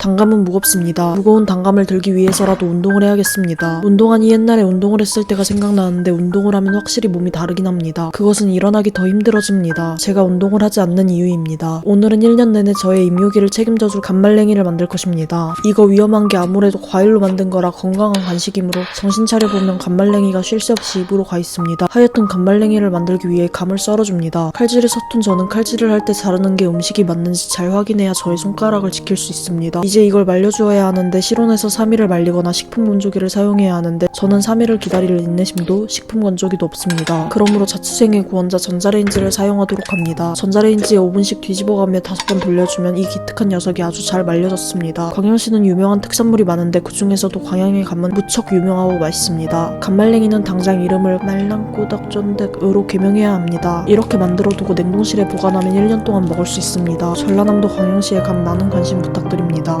단감은 무겁습니다. 무거운 단감을 들기 위해서라도 운동을 해야겠습니다. 운동하니 옛날에 운동을 했을 때가 생각나는데 운동을 하면 확실히 몸이 다르긴 합니다. 그것은 일어나기 더 힘들어집니다. 제가 운동을 하지 않는 이유입니다. 오늘은 1년 내내 저의 임요기를 책임져줄 간말랭이를 만들 것입니다. 이거 위험한 게 아무래도 과일로 만든 거라 건강한 간식이므로 정신 차려보면 간말랭이가 쉴 새 없이 입으로 가 있습니다. 하여튼 간말랭이를 만들기 위해 감을 썰어줍니다. 칼질이 서툰 저는 칼질을 할 때 자르는 게 음식이 맞는지 잘 확인해야 저의 손가락을 지킬 수 있습니다. 이제 이걸 말려주어야 하는데 실온에서 3일을 말리거나 식품 건조기를 사용해야 하는데 저는 3일을 기다릴 인내심도 식품 건조기도 없습니다. 그러므로 자취생의 구원자 전자레인지를 사용하도록 합니다. 전자레인지에 5분씩 뒤집어가며 5번 돌려주면 이 기특한 녀석이 아주 잘 말려졌습니다. 광양시는 유명한 특산물이 많은데 그 중에서도 광양의 감은 무척 유명하고 맛있습니다. 감말랭이는 당장 이름을 말랑꼬닥쫀득으로 개명해야 합니다. 이렇게 만들어두고 냉동실에 보관하면 1년 동안 먹을 수 있습니다. 전라남도 광양시에 감 많은 관심 부탁드립니다.